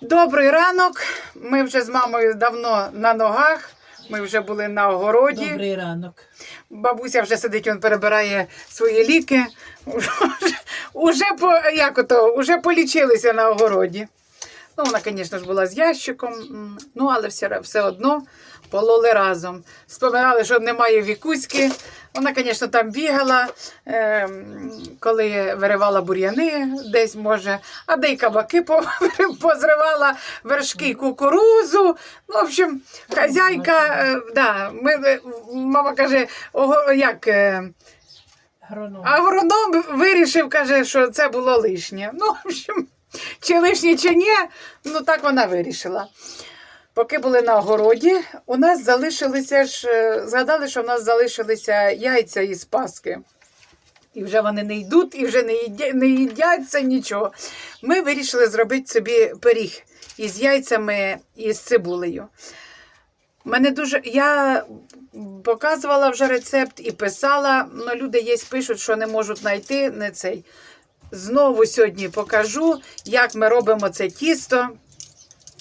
Добрий ранок. Ми вже з мамою давно на ногах. Ми вже були на огороді. Добрий ранок. Бабуся вже сидить, він перебирає свої ліки. Уже, уже, по, як ото, уже полічилися на огороді. Ну, вона, звісно ж, була з ящиком, ну, але все, все одно пололи разом. Споминали, що немає вікуськи. Вона, звісно, там бігала, ем, коли виривала бур'яни, десь може, а де й кабаки позривала вершки кукурузу. Ну, в общем, хазяйка, е, да, ми, е, мама каже, як. е, Агроном. Агроном вирішив, каже, що це було лишнє. Ну, в общем, чи лишнє, чи ні, ну так вона вирішила. Поки були на огороді, у нас залишилися ж, е, згадали, що в нас залишилися яйця із Паски. І вже вони не йдуть, і вже не, їдя, не їдяться нічого. Ми вирішили зробити собі пиріг із яйцями і з цибулею. Мене дуже. Я показувала вже рецепт і писала, але люди є пишуть, що не можуть знайти не цей. Знову сьогодні покажу, як ми робимо це тісто.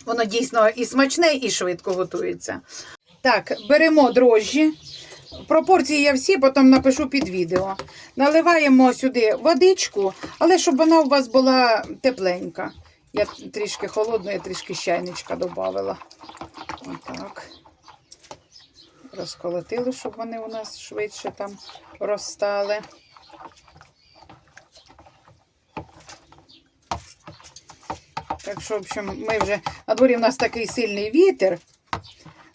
Воно дійсно і смачне, і швидко готується. Так, беремо дрожжі. Пропорції я всі потім напишу під відео. Наливаємо сюди водичку, але щоб вона у вас була тепленька. Я трішки холодної, трішки з чайничка додавала. Отак. Розколотили, щоб вони у нас швидше там розстали. Так що, в общем, ми вже на дворі в нас такий сильний вітер.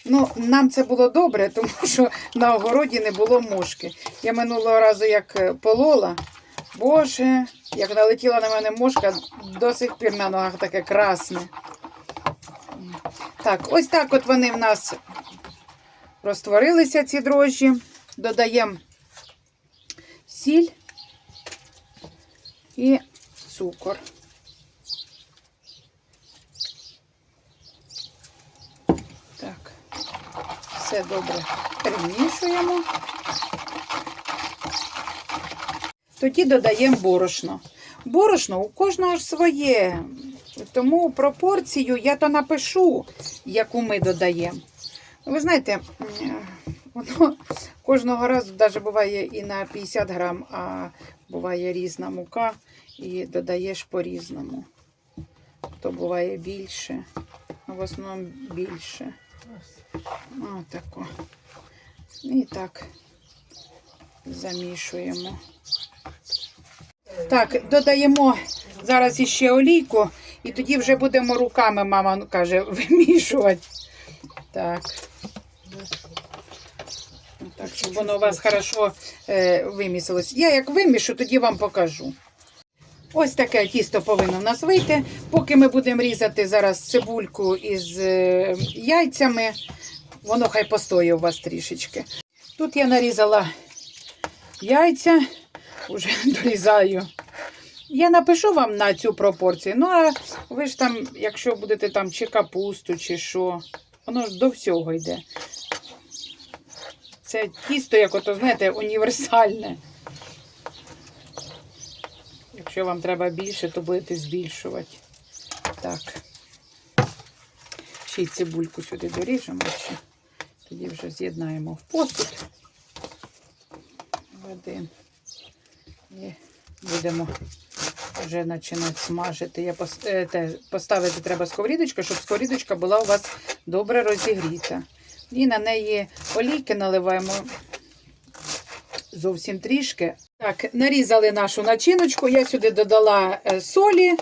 Ну, нам це було добре, тому що на огороді не було мошки. Я минулого разу як е, полола, боже, як налетіла на мене мошка, до сих пір на ногах таке красне. Так, ось так от вони в нас розтворилися, ці дрожжі. Додаємо сіль і цукор. Все добре перемішуємо. Тоді додаємо борошно. Борошно у кожного ж своє. Тому пропорцію я то напишу, яку ми додаємо. Ви знаєте, воно кожного разу навіть буває і на 50 грам, а буває різна мука, і додаєш по-різному. То буває більше, в основному більше. Отако. І так замішуємо. Так, додаємо зараз іще олійку, і тоді вже будемо руками, мама каже, вимішувати. Так. Так, щоб воно у вас хорошо е, вимісилось. Я як вимішу, тоді вам покажу. Ось таке тісто повинно в нас вийти. Поки ми будемо різати зараз цибульку із е, яйцями, воно хай постоє у вас трішечки. Тут я нарізала яйця, вже дорізаю. Я напишу вам на цю пропорцію. Ну, а ви ж там, якщо будете там чи капусту, чи що, воно ж до всього йде. Це тісто, як ото, знаєте, універсальне. Якщо вам треба більше, то будете збільшувати. Так. Ще й цибульку сюди доріжемо. Ще. Тоді вже з'єднаємо в посуд. Один. І будемо вже починати смажити. Я е, поставити треба сковорідочку, щоб сковорідочка була у вас добре розігріта. І на неї олійки наливаємо зовсім трішки. Так, нарізали нашу начиночку. Я сюди додала е, солі.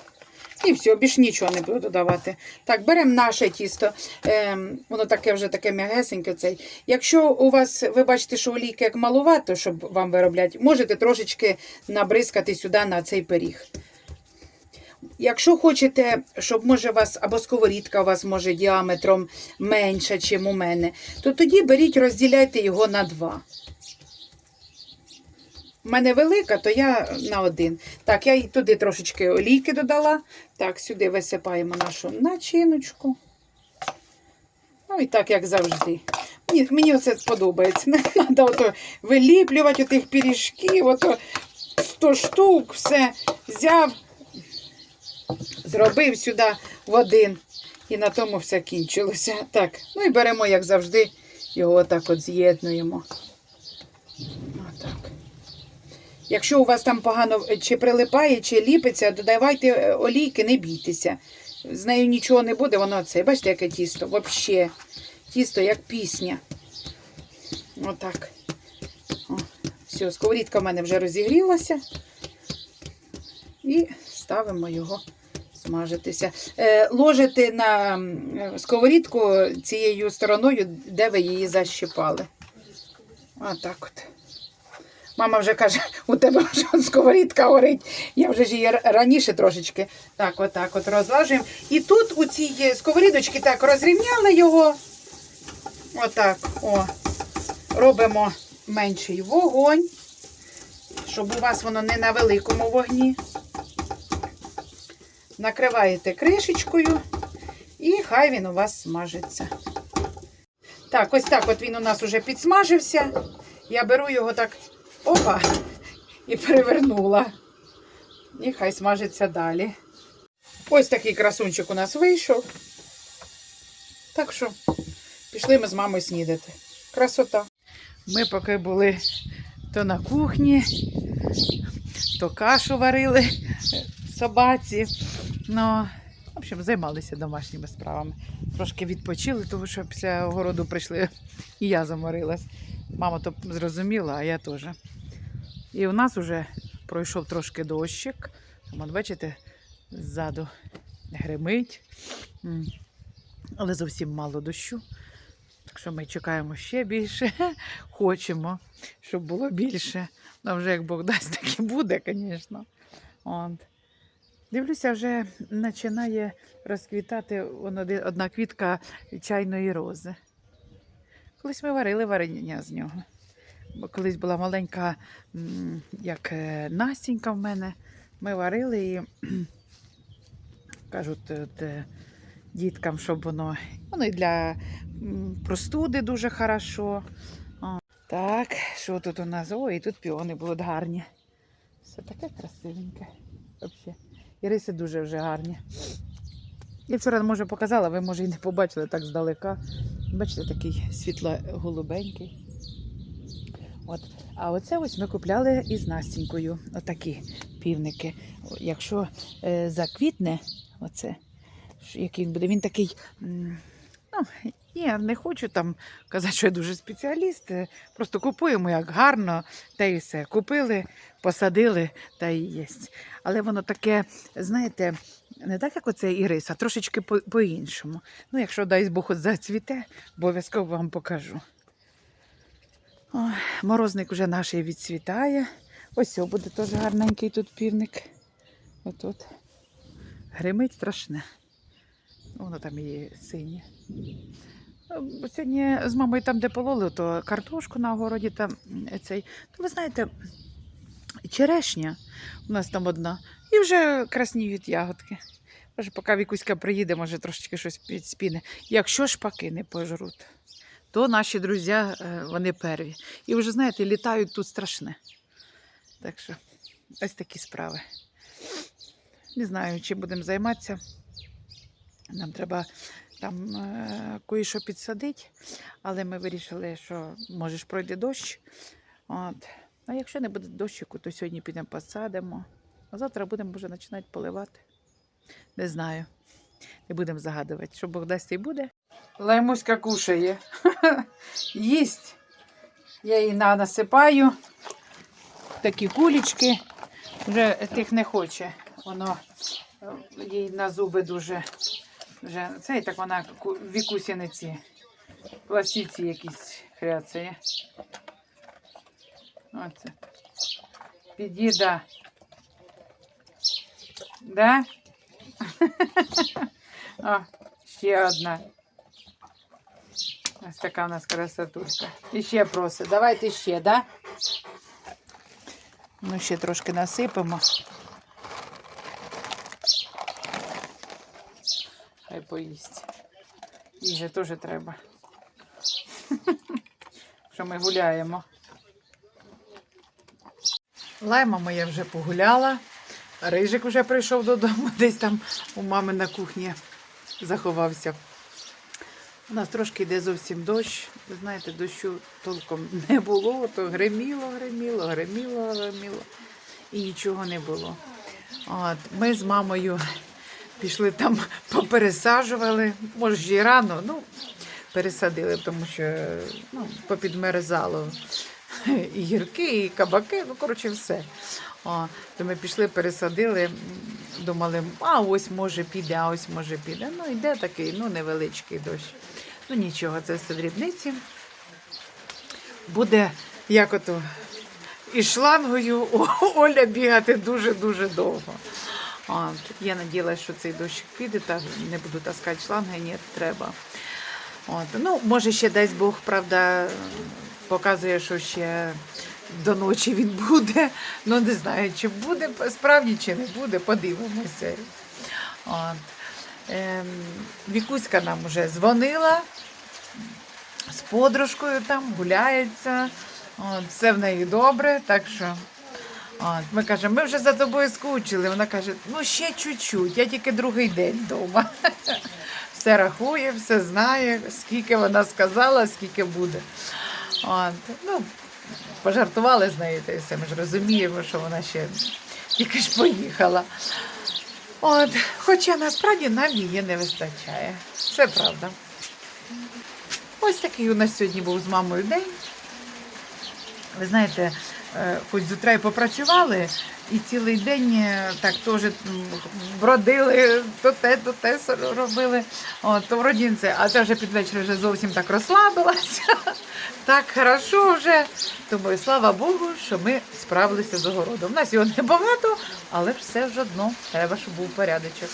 І все, більш нічого не буду додавати. Так, беремо наше тісто. Ем, воно таке вже таке м'ягесеньке. Цей. Якщо у вас, ви бачите, що олійки як малувато, щоб вам виробляти, можете трошечки набризкати сюди на цей пиріг. Якщо хочете, щоб може вас або сковорідка у вас може діаметром менша, ніж у мене, то тоді беріть, розділяйте його на два. У мене велика, то я на один. Так, я і туди трошечки олійки додала. Так, сюди висипаємо нашу начиночку. Ну і так, як завжди. Мені, мені це подобається. Не треба ото виліплювати отих пиріжків, ото 100 штук, все взяв, зробив сюди в один. І на тому все кінчилося. Так, ну і беремо, як завжди, його отак от з'єднуємо. Отак. Якщо у вас там погано е, чи прилипає, чи ліпиться, додавайте е, олійки, не бійтеся. З нею нічого не буде, воно це. Бачите, яке тісто? Взагалі. Тісто як пісня. Отак. О, все, сковорідка в мене вже розігрілася. І ставимо його смажитися. Е, ложите на сковорідку цією стороною, де ви її защипали. Отак от. Мама вже каже, у тебе вже сковорідка горить. Я вже ж її раніше трошечки так, отак от розлажуємо. І тут у цій сковорідочці так розрівняли його. Отак, о. Робимо менший вогонь, щоб у вас воно не на великому вогні. Накриваєте кришечкою і хай він у вас смажиться. Так, ось так от він у нас уже підсмажився. Я беру його так, опа, і перевернула. І хай смажиться далі. Ось такий красунчик у нас вийшов. Так що пішли ми з мамою снідати. Красота. Ми поки були то на кухні, то кашу варили собаці. Ну, в общем, займалися домашніми справами. Трошки відпочили, тому що після городу прийшли і я заморилась. Мама то зрозуміла, а я теж. І у нас вже пройшов трошки дощик. От бачите, ззаду гримить. Але зовсім мало дощу. Так що ми чекаємо ще більше. Хочемо, щоб було більше. Ну, вже як Бог дасть, так і буде, звісно. От. Дивлюся, вже починає розквітати одна квітка чайної рози. Колись ми варили варення з нього. Колись була маленька, як е, Настінька в мене. Ми варили і кажуть е, діткам, щоб воно. Воно і для простуди дуже хорошо. О, так, що тут у нас? Ой, і тут піони будуть гарні. Все таке красивеньке. Взагалі. Риси дуже вже гарні. Я вчора, може, показала, ви, може, і не побачили так здалека. Бачите, такий світло-голубенький. От. А оце ось ми купляли із Настінькою. Отакі півники. Якщо е, заквітне, оце, який він буде, він такий. Ну, я не хочу там казати, що я дуже спеціаліст. е, Просто купуємо як гарно, та і все. Купили, посадили, та і єсть. Але воно таке, знаєте, не так, як оце ірис, а трошечки по- по-іншому. Ну, якщо дай Бог зацвіте, обов'язково вам покажу. Ой, морозник вже наш відцвітає. Ось о, буде теж гарненький тут півник. Отут. Гримить страшне. Воно там і синє. Е, Сьогодні з мамою там, де пололи, то картошку на огороді там цей. То ви знаєте, черешня у нас там одна. І вже красніють ягодки. Може, поки Вікуська приїде, може трошечки щось підспіне. Якщо шпаки не пожруть, то наші друзі, е, вони перві. І вже, знаєте, літають тут страшне. Так що ось такі справи. Не знаю, чим будемо займатися. Нам треба там е, кое-що підсадити, але ми вирішили, що може ж пройде дощ. От. А якщо не буде дощику, то сьогодні підемо посадимо. А завтра будемо вже починати поливати. Не знаю. Не будемо загадувати, що Бог дасть і буде. Лаймуська кушає. Їсть. Я на- насипаю такі кулічки. Вже тих не хоче. Воно е, їй на зуби дуже. Вже це і так вона ку- вікусяниці. Пластівці якісь хряцає. Оце. Під'їда. Да? О, ще одна. Ось така у нас красотулька. І ще просить. Давайте ще, да? Ну, ще трошки насипемо. Хай поїсть. Їжі теж треба. Що ми гуляємо. Лайма моя вже погуляла. Рижик вже прийшов додому, десь там у мами на кухні заховався. У нас трошки йде зовсім дощ. Ви знаєте, дощу толком не було, то гриміло, гриміло, гриміло, гриміло. І нічого не було. От, ми з мамою пішли там, попересаджували, може і рано, ну, пересадили, тому що ну, попідмерзало і гірки, і кабаки, ну, коротше, все. О, то ми пішли, пересадили, думали, а ось може піде, а ось може піде. Ну, йде такий, ну, невеличкий дощ. Ну нічого, це все дрібниці. Буде як ото із шлангою Оля бігати дуже-дуже довго. От, я надіялася, що цей дощик піде, та не буду таскати шланги, ні, треба. От, ну, може, ще дасть Бог, правда, показує, що ще до ночі він буде. Ну, не знаю, чи буде справді, чи не буде, подивимося. От. Ем, Вікуська нам вже дзвонила з подружкою там, гуляється. От, все в неї добре, так що. От, ми кажемо, ми вже за тобою скучили. Вона каже, ну ще чуть-чуть, я тільки другий день вдома. Все рахує, все знає, скільки вона сказала, скільки буде. От, ну, пожартували з нею, та й все. Ми ж розуміємо, що вона ще тільки ж поїхала. От, хоча насправді нам її не вистачає. Це правда. Ось такий у нас сьогодні був з мамою день. Ви знаєте, е, хоч з утра і попрацювали, і цілий день е, так теж бродили, то те, то те робили. От, то вроді це, а це вже під вечір вже зовсім так розслабилася. Так хорошо вже. Тому слава Богу, що ми справилися з огородом. У нас його небагато, але все ж одно. Треба, щоб був порядочок.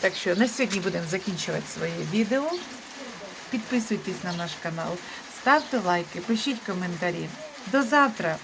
Так що на сьогодні будемо закінчувати своє відео. Підписуйтесь на наш канал, ставте лайки, пишіть коментарі. До завтра!